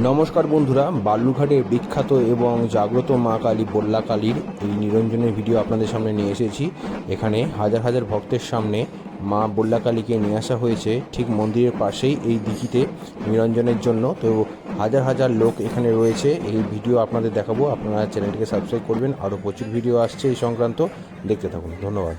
নমস্কার বন্ধুরা বালুরঘাটের বিখ্যাত এবং জাগ্রত মা কালী বল্লা কালীর এই নিরঞ্জনের ভিডিও আপনাদের সামনে নিয়ে এসেছি। এখানে হাজার হাজার ভক্তের সামনে মা বল্লা কালীকে নিয়ে আসা হয়েছে ঠিক মন্দিরের পাশেই এই দিঘিতে নিরঞ্জনের জন্য। তো হাজার হাজার লোক এখানে রয়েছে, এই ভিডিও আপনাদের দেখাবো। আপনারা চ্যানেলটিকে সাবস্ক্রাইব করবেন, আরও প্রচুর ভিডিও আসছে এই সংক্রান্ত। দেখতে থাকুন, ধন্যবাদ।